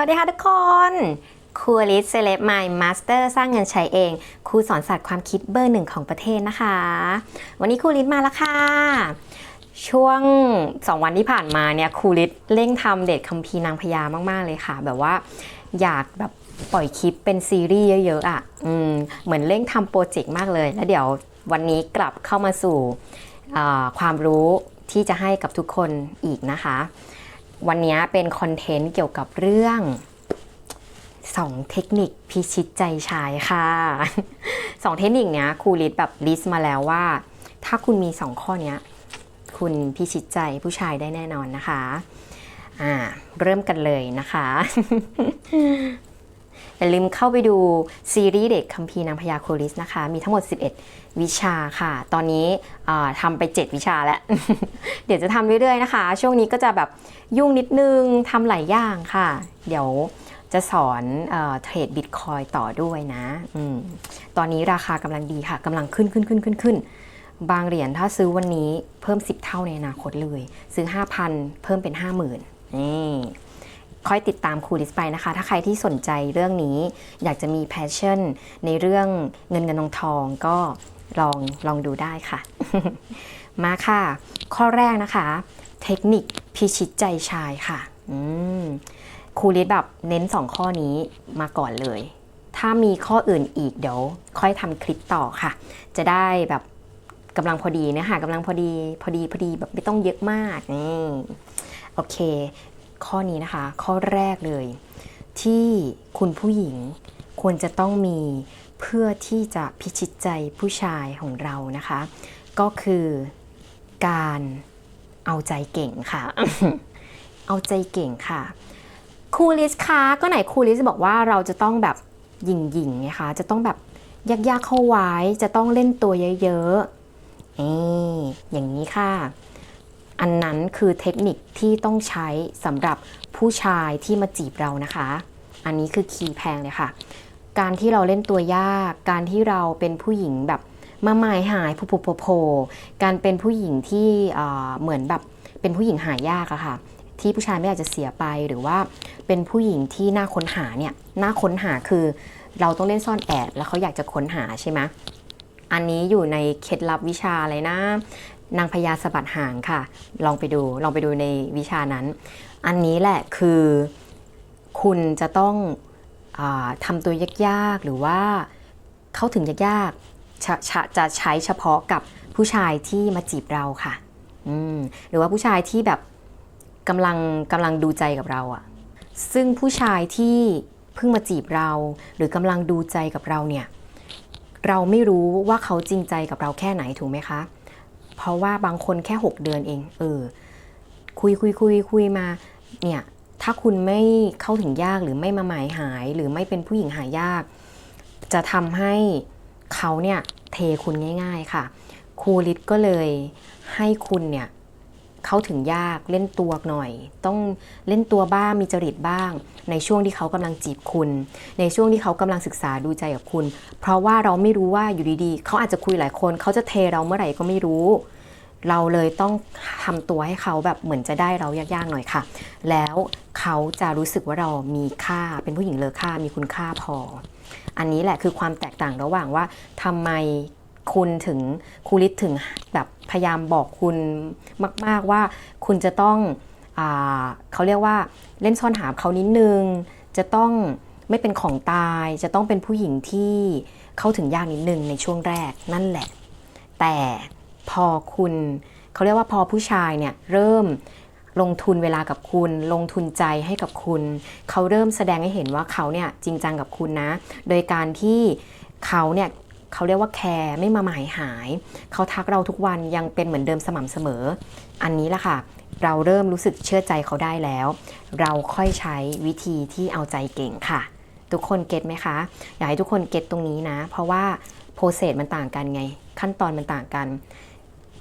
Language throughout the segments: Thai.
สวัสดีค่ะทุกคนครูลิสเซเลบไมมาสเตอร์สร้างเงินใช้เอง ครูสอนศาสตร์ความคิดเบอร์หนึ่งของประเทศนะคะ วันนี้ครูลิสมาแล้วค่ะ ช่วง 2 วันที่ผ่านมาเนี่ยครูลิสเร่งทำเด็ดคัมภีร์นางพญามาก ๆ เลยค่ะ แบบว่าอยากแบบปล่อยคลิปเป็นซีรีส์เยอะ ๆ อะ อืม เหมือนเร่งทำโปรเจกต์มากเลย แล้วเดี๋ยววันนี้กลับเข้ามาสู่ความรู้ที่จะให้กับทุกคนอีกนะคะ วันนี้เป็นคอนเทนต์เกี่ยวกับเรื่องสองเทคนิคพิชิตใจชายค่ะสองเทคนิคเนี้ยครูลิสแบบลิสต์มาแล้วว่า ถ้าคุณมีสองข้อเนี้ย คุณพิชิตใจผู้ชายได้แน่นอนนะคะ อ่า เริ่มกันเลยนะคะ อย่าลืมเข้าไปดูซีรีส์เด็กคัมภีร์นางพญาโคลิสนะคะ มีทั้งหมด 11 วิชาค่ะ ตอนนี้ทำไป 7 วิชาแล้ว เดี๋ยวจะทำเรื่อยๆนะคะ ช่วงนี้ก็จะแบบยุ่งนิดนึงทำหลายอย่างค่ะ เดี๋ยวจะสอนเทรดบิตคอยต่อด้วยนะอตอนนี้ราคากำลังดีค่ะกำลังขึ้นขึ้นขึ้นขึ้นขึ้นบางเหรียญถ้าซื้อวันนี้เพิ่ม 10 เท่าในอนาคตเลย ซื้อ 5,000 เพิ่มเป็น 50,000นี่ ค่อยติดตามครูลิสไปนะคะ ถ้าใครที่สนใจเรื่องนี้ อยากจะมีแพชชั่น ในเรื่องเงินเงินทองทองก็ลองลองดูได้ค่ะ มาค่ะ ข้อแรกนะคะ เทคนิคพิชิตใจชายค่ะครูลิสแบบเน้น 2 ข้อนี้มาก่อนเลย ถ้ามีข้ออื่นอีกเดี๋ยว ค่อยทำคลิปต่อค่ะ จะได้แบบกำลังพอดีเนื้อหากำลังพอดีพอดีพอดีแบบไม่ต้องเยอะมากนี่โอเค ข้อนี้นะคะ ข้อแรกเลย ที่คุณผู้หญิงควรจะต้องมีเพื่อที่จะพิชิตใจผู้ชายของเรานะคะ ก็คือการเอาใจเก่งค่ะ เอาใจเก่งค่ะคูลิสคะก็ไหนคูลิสบอกว่าเราจะต้องแบบหยิ่งหยิ่งๆไงคะจะต้องแบบยากๆเข้าไว้ จะต้องเล่นตัวเยอะๆนี่อย่างนี้ค่ะ อันนั้นคือเทคนิคที่ต้องใช้สำหรับผู้ชายที่มาจีบเรานะคะ อันนี้คือคีย์แพงเลยค่ะ การที่เราเล่นตัวยาก การที่เราเป็นผู้หญิงแบบมาหมายหายโผล่โผล่การเป็นผู้หญิงที่เอ่อเหมือนแบบเป็นผู้หญิงหายากอะค่ะ ที่ผู้ชายไม่อยากจะเสียไปหรือว่าเป็นผู้หญิงที่น่าค้นหาเนี่ยน่าค้นหาคือเราต้องเล่นซ่อนแอบแล้วเขาอยากจะค้นหาใช่ไหมอันนี้อยู่ในเคล็ดลับวิชาอะไรนะ นางพญาสะบัดหางค่ะ ลองไปดู ลองไปดูในวิชานั้น อันนี้แหละคือคุณจะต้องอทำตัวยากๆ หรือว่าเข้าถึงยากๆจะจะจะใช้เฉพาะกับผู้ชายที่มาจีบเราค่ะ หรือว่าผู้ชายที่แบบกำลังกำลังดูใจกับเราอะซึ่งผู้ชายที่เพิ่งมาจีบเรา หรือกำลังดูใจกับเราเนี่ย เราไม่รู้ว่าเขาจริงใจกับเราแค่ไหนถูกไหมคะ เพราะว่าบางคนแค่ 6 เดือนเอง เออ คุยคุยคุยคุยมา เนี่ย ถ้าคุณไม่เข้าถึงยากหรือไม่มาหมายหาย หรือไม่เป็นผู้หญิงหายาก จะทำให้เขาเนี่ยเทคุณง่าย ๆค่ะ ครูลิศก็เลยให้คุณเนี่ย เข้าถึงยากเล่นตัวหน่อย ต้องเล่นตัวบ้างมีจริตบ้าง ในช่วงที่เขากำลังจีบคุณ ในช่วงที่เขากำลังศึกษาดูใจกับคุณ เพราะว่าเราไม่รู้ว่าอยู่ดีๆ เขาอาจจะคุยหลายคน เขาจะเทเราเมื่อไหร่ก็ไม่รู้ เราเลยต้องทำตัวให้เขาแบบเหมือนจะได้เรายากๆหน่อยค่ะ แล้วเขาจะรู้สึกว่าเรามีค่าเป็นผู้หญิงเลอค่ามีคุณค่าพอ อันนี้แหละคือความแตกต่างระหว่างว่าทำไม คุณถึงครูลิศถึงแบบพยายามบอกคุณมาก ๆว่าคุณจะต้องอเขาเรียกว่าเล่นซ่อนหาเขานิดนึง จะต้องไม่เป็นของตาย จะต้องเป็นผู้หญิงที่เข้าถึงยากนิดนึงในช่วงแรกนั่นแหละ แต่พอคุณเขาเรียกว่าพอผู้ชายเนี่ยเริ่มลงทุนเวลากับคุณ ลงทุนใจให้กับคุณ เขาเริ่มแสดงให้เห็นว่าเขาเนี่ยจริงจังกับคุณนะ โดยการที่เขาเนี่ย เขาเรียกว่าแคร์ไม่มาหมายหาย เขาทักเราทุกวันยังเป็นเหมือนเดิมสม่ำเสมอ อันนี้แหละค่ะ เราเริ่มรู้สึกเชื่อใจเขาได้แล้ว เราค่อยใช้วิธีที่เอาใจเก่งค่ะ ทุกคนเก็ตไหมคะ อยากให้ทุกคนเก็ตตรงนี้นะ เพราะว่าโปรเซสมันต่างกันไง ขั้นตอนมันต่างกัน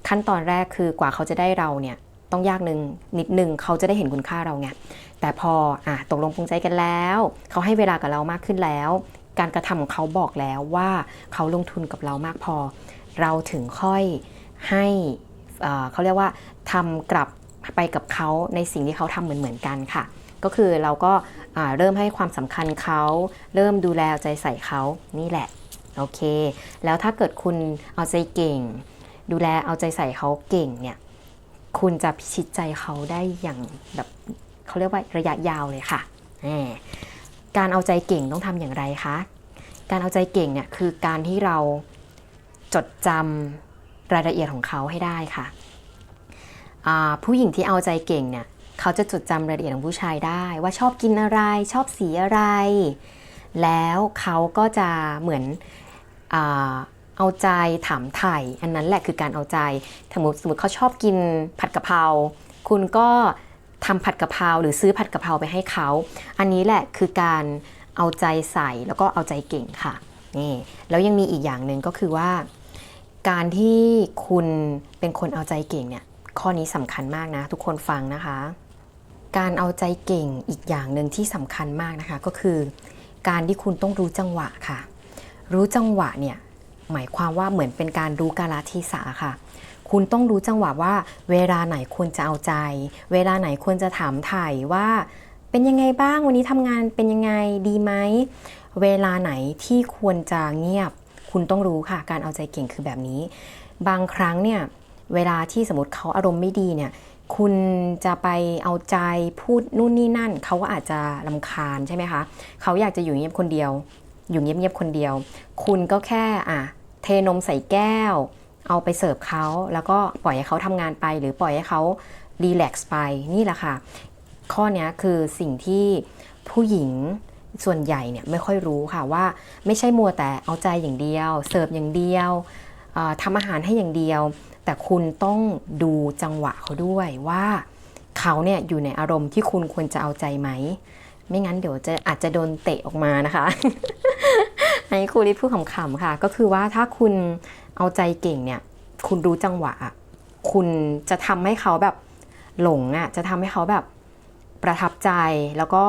ขั้นตอนแรกคือกว่าเขาจะได้เราเนี่ยต้องยากหนึ่งนิดนึงเขาจะได้เห็นคุณค่าเราไงแต่พออะตกลงปรงใจกันแล้ว เขาให้เวลากับเรามากขึ้นแล้ว การกระทำของเขาบอกแล้วว่าเขาลงทุนกับเรามากพอ เราถึงค่อยให้เขาเรียกว่าทำกลับไปกับเขาในสิ่งที่เขาทำเหมือนเหมือนๆกันค่ะ ก็คือเราก็เริ่มให้ความสำคัญเขา เริ่มดูแลใจใส่เขานี่แหละโอเค แล้วถ้าเกิดคุณเอาใจเก่ง ดูแลเอาใจใส่เขาเก่งเนี่ยคุณจะพิชิตใจเขาได้อย่างแบบเขาเรียกว่าระยะยาวเลยค่ะ การเอาใจเก่งต้องทำอย่างไรคะ การเอาใจเก่งเนี่ยคือการที่เราจดจำรายละเอียดของเขาให้ได้ค่ะอ่าผู้หญิงที่เอาใจเก่งเนี่ยเขาจะจดจำรายละเอียดของผู้ชายได้ ว่าชอบกินอะไรชอบสีอะไร แล้วเขาก็จะเหมือนอเอาใจถามไถ่อันนั้นแหละคือการเอาใจสมมติสมมติเขาชอบกินผัดกะเพรา คุณก็ ทำผัดกะเพราหรือซื้อผัดกะเพราไปให้เขา อันนี้แหละคือการเอาใจใส่แล้วก็เอาใจเก่งค่ะนี่แล้วยังมีอีกอย่างหนึ่งก็คือว่า การที่คุณเป็นคนเอาใจเก่งเนี่ยข้อนี้สำคัญมากนะ ทุกคนฟังนะคะ การเอาใจเก่งอีกอย่างหนึ่งที่สำคัญมากนะคะ ก็คือ การที่คุณต้องรู้จังหวะค่ะ รู้จังหวะเนี่ยหมายความว่าเหมือนเป็นการรู้กาลเทศะค่ะ คุณต้องรู้จังหวะว่า เวลาไหนควรจะเอาใจ เวลาไหนควรจะถามถ่ายว่าเป็นยังไงบ้างวันนี้ทำงานเป็นยังไงดีไหม เวลาไหนที่ควรจะเงียบ คุณต้องรู้ค่ะ การเอาใจเก่งคือแบบนี้ บางครั้งเนี่ยเวลาที่สมมติเขาอารมณ์ไม่ดีเนี่ยคุณจะไปเอาใจพูดนู่นนี่นั่น เขาก็อาจจะลำคาญใช่ไหมคะเขาอยากจะอยู่เงียบคนเดียว อยู่เงียบๆคนเดียว คุณก็แค่อะเทนมใส่แก้ว เอาไปเสิร์ฟเขาแล้วก็ปล่อยให้เขาทำงานไป หรือปล่อยให้เขารีแลกซ์ไปนี่แหละค่ะ ข้อนี้คือสิ่งที่ผู้หญิงส่วนใหญ่เนี่ยไม่ค่อยรู้ค่ะว่าไม่ใช่มัวแต่เอาใจอย่างเดียว เสิร์ฟอย่างเดียวทำอาหารให้อย่างเดียว แต่คุณต้องดูจังหวะเขาด้วยว่าเขาเนี่ยอยู่ในอารมณ์ที่คุณควรจะเอาใจไหม ไม่งั้นเดี๋ยวจะอาจจะโดนเตะออกมานะคะ อันนี้ครูริพูดขำๆค่ะ ก็คือว่าถ้าคุณเอาใจเก่งเนี่ย คุณรู้จังหวะอะคุณจะทำให้เขาแบบหลงอะ จะทำให้เขาแบบประทับใจ แล้วก็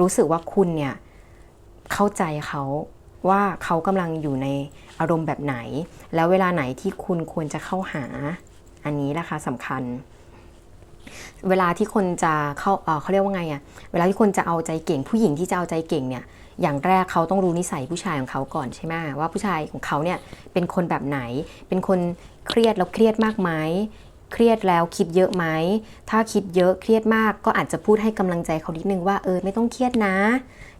รู้สึกว่าคุณเนี่ยเข้าใจเขาว่าเขากำลังอยู่ในอารมณ์แบบไหน แล้วเวลาไหนที่คุณควรจะเข้าหา อันนี้แหละค่ะสำคัญ เวลาที่คนจะเข้าเขาเรียกว่าไงอะเวลาที่คนจะเอาใจเก่ง ผู้หญิงที่จะเอาใจเก่งเนี่ยอย่างแรกเขาต้องรู้นิสัยผู้ชายของเขาก่อนใช่ไหมว่าผู้ชายของเขาเนี่ยเป็นคนแบบไหน เป็นคนเครียดแล้วเครียดมากไหมเครียดแล้วคิดเยอะไหมถ้าคิดเยอะเครียดมากก็อาจจะพูดให้กำลังใจเขานิดนึงว่าเออไม่ต้องเครียดนะ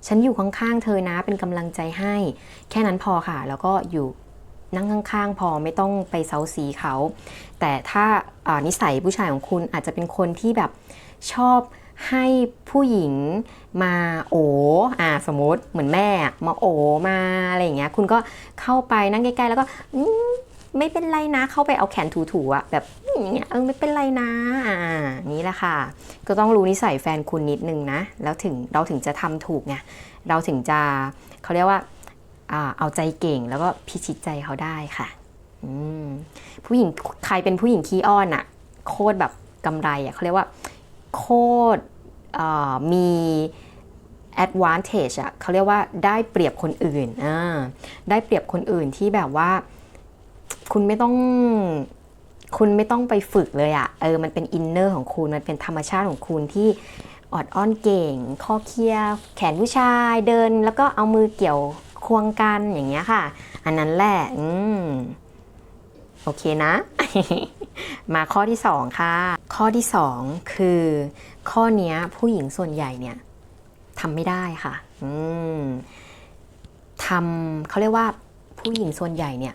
ฉันอยู่ข้างๆเธอนะเป็นกำลังใจให้ แค่นั้นพอค่ะ แล้วก็อยู่ นั่งข้างๆ พอไม่ต้องไปเซาซีเขา แต่ถ้าานิสัยผู้ชายของคุณอาจจะเป็นคนที่แบบชอบให้ผู้หญิงมาโออ่าสมมติเหมือนแม่มาโอมาอะไรอย่างเงี้ย คุณก็เข้าไปนั่งใกล้ๆแล้วก็ไม่เป็นไรนะ เข้าไปเอาแขนถูๆอะแบบอย่างเงี้ยเออไม่เป็นไรนะอ่านี่แหละค่ะ ก็ต้องรู้นิสัยแฟนคุณนิดนึงนะ แล้วถึงเราถึงจะทำถูกไงเราถึงจะเขาเรียกว่า เอาใจเก่งแล้วก็พิชิตใจเขาได้ค่ะผู้หญิงใครเป็นผู้หญิงขี้อ้อนอะโคตรแบบกำไรอะเขาเรียกว่าโคตรเอ่อมี advantage อะเขาเรียกว่าได้เปรียบคนอื่นอ่าได้เปรียบคนอื่นที่แบบว่า คุณไม่ต้องคุณไม่ต้องไปฝึกเลยอะเออมันเป็นอินเนอร์ของคุณมันเป็นธรรมชาติของคุณที่ออดอ้อนเก่ง ข้อเคี้ยวแขนผู้ชายเดิน แล้วก็เอามือเกี่ยว ควงกันอย่างเงี้ยค่ะ อันนั้นแหละอืมโอเคนะ มาข้อที่2ค่ะ ข้อที่2คือ ข้อเนี้ยผู้หญิงส่วนใหญ่เนี่ยทำไม่ได้ค่ะ อืมทำเขาเรียกว่าผู้หญิงส่วนใหญ่เนี่ย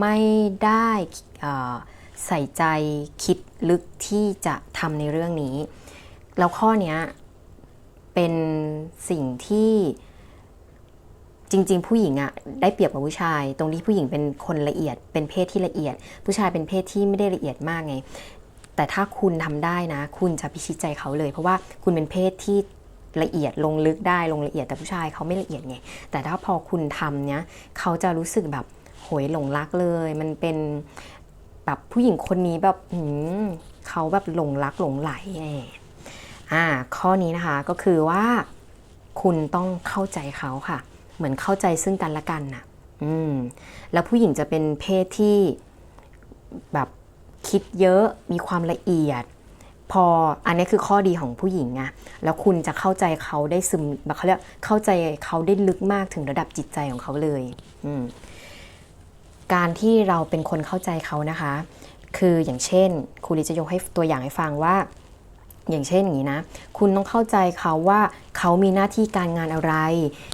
ไม่ได้ใส่ใจคิดลึกที่จะทำในเรื่องนี้ แล้วข้อเนี้ยเป็นสิ่งที่ จริง ๆ ผู้หญิงอะได้เปรียบกว่าผู้ชาย ตรงที่ผู้หญิงเป็นคนละเอียด เป็นเพศที่ละเอียด ผู้ชายเป็นเพศที่ไม่ได้ละเอียดมากไง แต่ถ้าคุณทำได้นะ คุณจะพิชิตใจเขาเลย เพราะว่าคุณเป็นเพศที่ละเอียดลงลึกได้ลงละเอียดแต่ผู้ชายเขาไม่ละเอียดไง แต่ถ้าพอคุณทำเนี้ยเขาจะรู้สึกแบบโหยหลงรักเลย มันเป็นแบบผู้หญิงคนนี้แบบหืมเขาแบบหลงรักหลงไหลไงอ่าข้อนี้นะคะก็คือว่าคุณต้องเข้าใจเขาค่ะ เหมือนเข้าใจซึ่งกันและกันน่ะ อืม แล้วผู้หญิงจะเป็นเพศที่แบบคิดเยอะมีความละเอียด พออันนี้คือข้อดีของผู้หญิงไงแล้วคุณจะเข้าใจเขาได้ซึมแบบเขาเรียกเข้าใจเขาได้ลึกมากถึงระดับจิตใจของเขาเลย อืมการที่เราเป็นคนเข้าใจเขานะคะ คืออย่างเช่นครูลิจะยกให้ตัวอย่างให้ฟังว่า อย่างเช่นอย่างนี้นะ คุณต้องเข้าใจเขาว่าเขามีหน้าที่การงานอะไร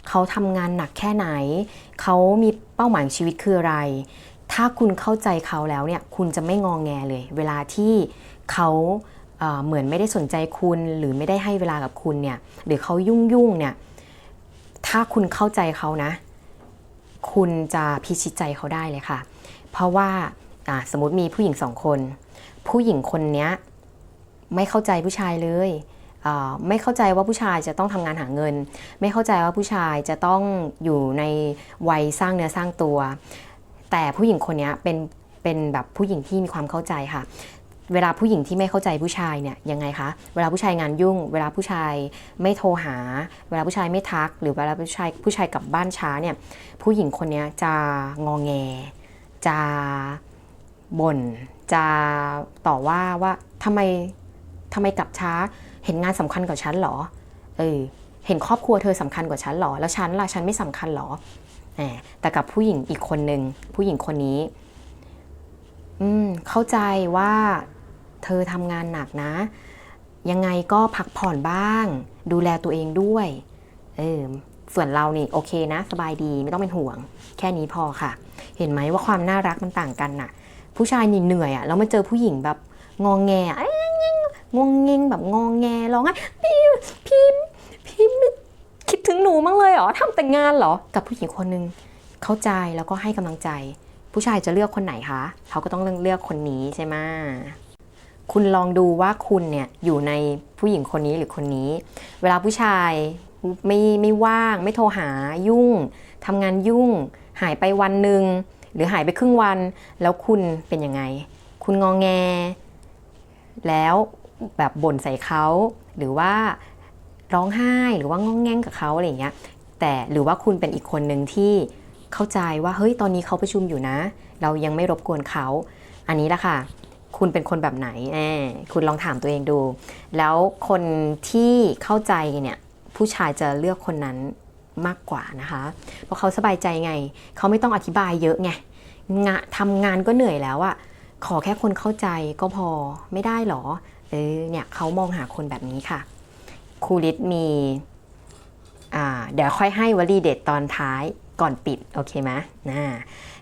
เขาทำงานหนักแค่ไหน เขามีเป้าหมายชีวิตคืออะไร ถ้าคุณเข้าใจเขาแล้วเนี่ย คุณจะไม่งองแงเลย เวลาที่เขาเหมือนไม่ได้สนใจคุณหรือไม่ได้ให้เวลากับคุณเนี่ย หรือเขายุ่งยุ่งๆเนี่ย ถ้าคุณเข้าใจเขานะ คุณจะพิชิตใจเขาได้เลยค่ะ เพราะว่าสมมติมีผู้หญิงสองคน ผู้หญิงคนเนี้ย ไม่เข้าใจผู้ชายเลยไม่เข้าใจว่าผู้ชายจะต้องทำงานหาเงิน ไม่เข้าใจว่าผู้ชายจะต้องอยู่ในวัยสร้างเนื้อสร้างตัว แต่ผู้หญิงคนนี้เป็นเป็นแบบผู้หญิงที่มีความเข้าใจค่ะ เวลาผู้หญิงที่ไม่เข้าใจผู้ชายเนี่ยยังไงคะเวลาผู้ชายงานยุ่ง เวลาผู้ชายไม่โทรหา เวลาผู้ชายไม่ทัก หรือเวลาผู้ชายผู้ชายกลับบ้านช้าเนี่ยผู้หญิงคนนี้จะงองแง จะบ่นจะต่อว่าว่าทำไม ทำไมกลับช้า เห็นงานสำคัญกว่าฉันหรอ เออ เห็นครอบครัวเธอสำคัญกว่าฉันหรอ แล้วฉันล่ะฉันไม่สำคัญหรอแหมแต่กับผู้หญิงอีกคนหนึ่งผู้หญิงคนนี้ อืม เข้าใจว่าเธอทำงานหนักนะ ยังไงก็พักผ่อนบ้าง ดูแลตัวเองด้วย เออ ส่วนเรานี่โอเคนะ สบายดีไม่ต้องเป็นห่วง แค่นี้พอค่ะ เห็นไหมว่าความน่ารักมันต่างกันน่ะ ผู้ชายนี่เหนื่อยอะแล้วมาเจอผู้หญิงแบบงองแงอะเอ้ย งงเงงแบบงองแงร้องไห้พี่พี่พี่ไม่คิดถึงหนูมั้งเลยเหรอทำแต่งานเหรอ กับผู้หญิงคนหนึ่งเข้าใจแล้วก็ให้กำลังใจ ผู้ชายจะเลือกคนไหนคะเขาก็ต้องเลือกเลือกคนนี้ใช่ไหมคุณลองดูว่าคุณเนี่ยอยู่ในผู้หญิงคนนี้หรือคนนี้ เวลาผู้ชายไม่ไม่ว่าง ไม่โทรหายุ่งทำงานยุ่ง หายไปวันหนึ่งหรือหายไปครึ่งวัน แล้วคุณเป็นยังไง คุณงองแง แล้ว แบบบ่นใส่เขาหรือว่าร้องไห้หรือว่างองแงงกับเขาอะไรอย่างเงี้ยแต่หรือว่าคุณเป็นอีกคนหนึ่งที่เข้าใจว่าเฮ้ยตอนนี้เขาประชุมอยู่นะ เรายังไม่รบกวนเขา อันนี้แหละค่ะ คุณเป็นคนแบบไหนแอคุณลองถามตัวเองดู แล้วคนที่เข้าใจเนี่ยผู้ชายจะเลือกคนนั้นมากกว่านะคะ เพราะเขาสบายใจไง เขาไม่ต้องอธิบายเยอะไงงะทำงานก็เหนื่อยแล้วอะขอแค่คนเข้าใจก็พอไม่ได้หรอ เออเนี่ยเขามองหาคนแบบนี้ค่ะครูฤทธิ์มีเดี๋ยวค่อยให้วลีเด็ดตอนท้ายก่อนปิดโอเคไหมนะ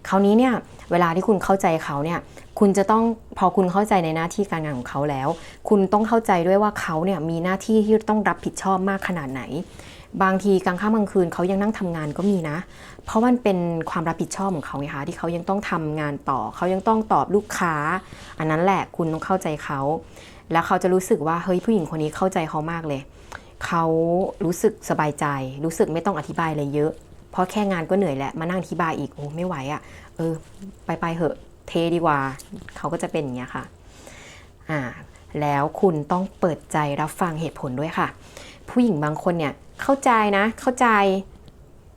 คราวนี้เนี่ยเวลาที่คุณเข้าใจเขาเนี่ยคุณจะต้องพอคุณเข้าใจในหน้าที่การงานของเขาแล้ว คุณต้องเข้าใจด้วยว่าเขาเนี่ยมีหน้าที่ที่ต้องรับผิดชอบมากขนาดไหน บางทีกลางค่ำกลางคืนเขายังนั่งทำงานก็มีนะ เพราะมันเป็นความรับผิดชอบของเขาไงคะที่เขายังต้องทำงานต่อ เขายังต้องตอบลูกค้า อันนั้นแหละคุณต้องเข้าใจเขา แล้วเขาจะรู้สึกว่าเฮ้ยผู้หญิงคนนี้เข้าใจเขามากเลย เขารู้สึกสบายใจ รู้สึกไม่ต้องอธิบายอะไรเยอะ เพราะแค่งานก็เหนื่อยแหละมานั่งอธิบายอีกโอ้ไม่ไหวอะ่ะ เออ ไปไปเหอะเทดีกว่า เขาก็จะเป็นอย่างเงี้ยค่ะ อ่า แล้วคุณต้องเปิดใจรับฟังเหตุผลด้วยค่ะ ผู้หญิงบางคนเนี่ยเข้าใจนะ เข้าใจ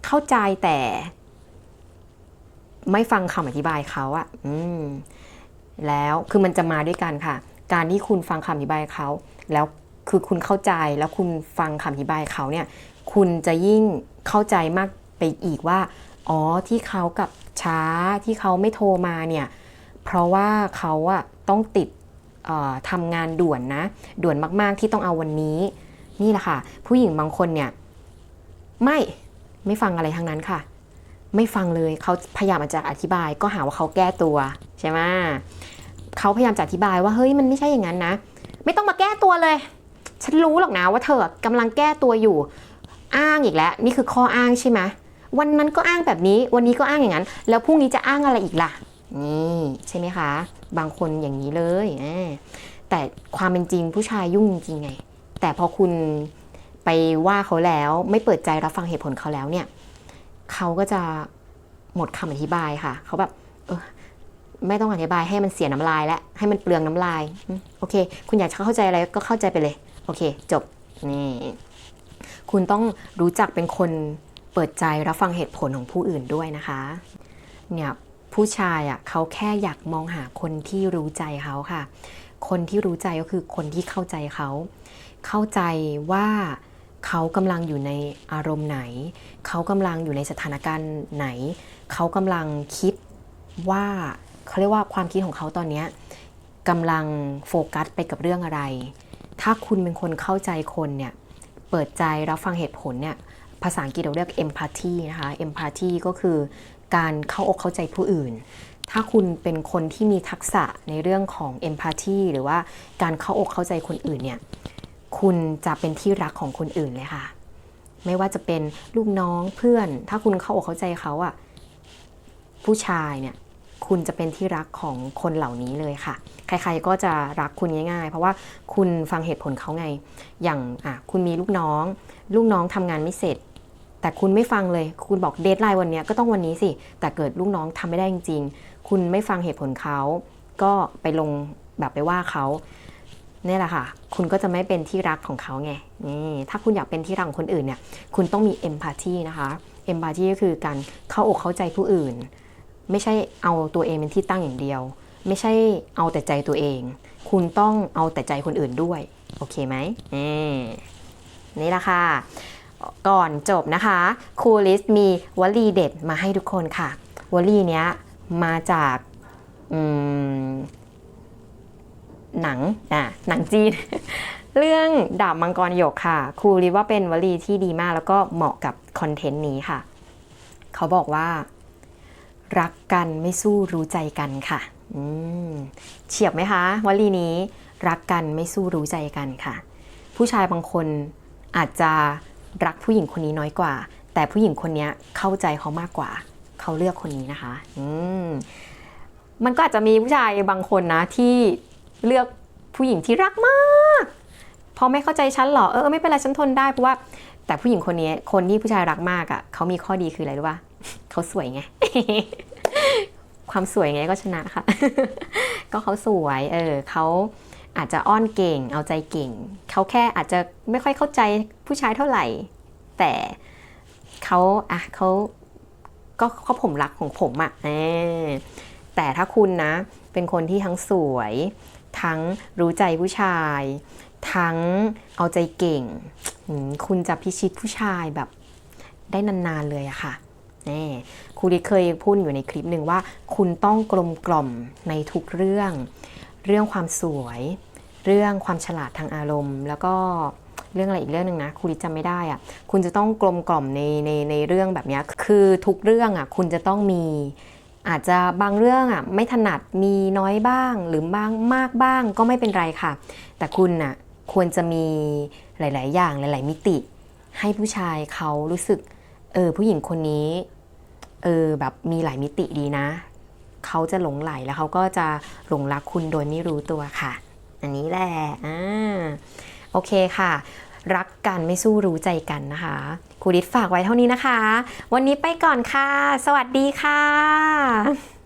เข้าใจแต่ ไม่ฟังคำอธิบายเขาอะอืมแล้วคือมันจะมาด้วยกันค่ะ การที่คุณฟังคำอธิบายเขา แล้วคือคุณเข้าใจแล้วคุณฟังคำอธิบายเขาเนี่ย คุณจะยิ่งเข้าใจมากไปอีกว่า อ๋อที่เขากับช้าที่เขาไม่โทรมาเนี่ย เพราะว่าเขาอะต้องติดทำงานด่วนนะ ด่วนมากๆที่ต้องเอาวันนี้ นี่แหละค่ะ ผู้หญิงบางคนเนี่ย ไม่ไม่ฟังอะไรทั้งนั้นค่ะ ไม่ฟังเลยเขาพยายามจะอธิบายก็หาว่าเขาแก้ตัวใช่ไหม เขาพยายามจะอธิบายว่าเฮ้ยมันไม่ใช่อย่างนั้นนะ ไม่ต้องมาแก้ตัวเลย ฉันรู้หรอกนะว่าเธอกำลังแก้ตัวอยู่ อ้างอีกแล้ว นี่คือข้ออ้างใช่ไหมวันนั้นก็อ้างแบบนี้วันนี้ก็อ้างอย่างนั้น แล้วพรุ่งนี้จะอ้างอะไรอีกล่ะนี่ใช่ไหมคะ บางคนอย่างนี้เลยแต่ความเป็นจริงผู้ชายยุ่งจริงไง แต่พอคุณไปว่าเขาแล้วไม่เปิดใจรับฟังเหตุผลเขาแล้วเนี่ย เขาก็จะหมดคำอธิบายค่ะ เขาแบบ ไม่ต้องอธิบายให้มันเสียน้ำลายและให้มันเปลืองน้ำลายโอเค คุณอยากจะเข้าใจอะไรก็เข้าใจไปเลย โอเค จบนี่คุณต้องรู้จักเป็นคนเปิดใจรับฟังเหตุผลของผู้อื่นด้วยนะคะ เนี่ยผู้ชายอะเขาแค่อยากมองหาคนที่รู้ใจเขาค่ะ คนที่รู้ใจก็คือคนที่เข้าใจเขา เข้าใจว่าเขากำลังอยู่ในอารมณ์ไหน เขากำลังอยู่ในสถานการณ์ไหน เขากำลังคิดว่า เขาเรียกว่าความคิดของเขาตอนนี้กำลังโฟกัสไปกับเรื่องอะไร ถ้าคุณเป็นคนเข้าใจคนเนี่ย เปิดใจรับฟังเหตุผลเนี่ย ภาษาอังกฤษเราเรียก empathy นะคะ empathy ก็คือการเข้าอกเข้าใจผู้อื่น ถ้าคุณเป็นคนที่มีทักษะในเรื่องของ empathy หรือว่าการเข้าอกเข้าใจคนอื่นเนี่ย คุณจะเป็นที่รักของคนอื่นเลยค่ะ ไม่ว่าจะเป็นลูกน้องเพื่อน ถ้าคุณเข้าอกเข้าใจเขาอะผู้ชายเนี่ย คุณจะเป็นที่รักของคนเหล่านี้เลยค่ะ ใครๆก็จะรักคุณง่าย ๆ เพราะว่าคุณฟังเหตุผลเขาไง อย่างคุณมีลูกน้อง ลูกน้องทำงานไม่เสร็จ แต่คุณไม่ฟังเลย คุณบอกเดทไลน์วันนี้ก็ต้องวันนี้สิ แต่เกิดลูกน้องทำไม่ได้จริง ๆ คุณไม่ฟังเหตุผลเขา ก็ไปลงแบบไปว่าเขาเนี่ยแหละค่ะ คุณก็จะไม่เป็นที่รักของเขาไงนี่ถ้าคุณอยากเป็นที่รักของคนอื่นเนี่ย คุณต้องมีเอมพัตตีนะคะ เอมพัตตีก็คือการเข้าอกเข้าใจผู้อื่น ไม่ใช่เอาตัวเองเป็นที่ตั้งอย่างเดียว ไม่ใช่เอาแต่ใจตัวเอง คุณต้องเอาแต่ใจคนอื่นด้วย โอเคไหมนี่แหละค่ะ ก่อนจบนะคะครูลิสมีวลีเด็ดมาให้ทุกคนค่ะ วลีเนี้ยมาจากหนังอะหนังจีน เรื่องดาบมังกรหยกค่ะ ครูลิสว่าเป็นวลีที่ดีมากแล้วก็เหมาะกับคอนเทนต์นี้ค่ะ เขาบอกว่า รักกันไม่สู้รู้ใจกันค่ะอืมเฉียบไหมคะวลีนี้รักกันไม่สู้รู้ใจกันค่ะ ผู้ชายบางคนอาจจะรักผู้หญิงคนนี้น้อยกว่า แต่ผู้หญิงคนนี้เข้าใจเขามากกว่า เขาเลือกคนนี้นะคะ อืมมันก็อาจจะมีผู้ชายบางคนนะที่เลือกผู้หญิงที่รักมากพอไม่เข้าใจฉันหรอเออไม่เป็นไรฉันทนได้เพราะว่า แต่ผู้หญิงคนนี้คนที่ผู้ชายรักมากอะ่ะเขามีข้อดีคืออะไรรู้ป่ะเขาสวยไง ความสวยไงก็ชนะค่ะ ก็เขาสวย เออเขาอาจจะอ้อนเก่ง เอาใจเก่ง เขาแค่อาจจะไม่ค่อยเข้าใจผู้ชายเท่าไหร่ แต่เขาอะเขาก็เขาผมรักของผมอะ่ะแต่ถ้าคุณนะ เป็นคนที่ทั้งสวย ทั้งรู้ใจผู้ชาย ทั้งเอาใจเก่ง คุณจะพิชิตผู้ชายแบบได้นานๆเลยอะค่ะ นี่ครูดิเคยพูดอยู่ในคลิปหนึ่งว่า คุณต้องกลมกล่อมในทุกเรื่อง เรื่องความสวย เรื่องความฉลาดทางอารมณ์ แล้วก็เรื่องอะไรอีกเรื่องหนึ่งนะครูดิจำไม่ได้อะคุณจะต้องกลมกล่อมในในในเรื่องแบบนี้คือทุกเรื่องอะคุณจะต้องมีอาจจะบางเรื่องอะไม่ถนัดมีน้อยบ้างหรือบางมากบ้างก็ไม่เป็นไรค่ะ แต่คุณน่ะควรจะมีหลาย ๆ อย่างหลาย ๆ มิติ ให้ผู้ชายเขารู้สึก เออผู้หญิงคนนี้ เออแบบมีหลายมิติดีนะ เขาจะหลงไหลแล้วเขาก็จะหลงรักคุณโดยไม่รู้ตัวค่ะ อันนี้แหละอ่าโอเคค่ะ รักกันไม่สู้รู้ใจกันนะคะครูดิษฝากไว้เท่านี้นะคะ วันนี้ไปก่อนค่ะ สวัสดีค่ะ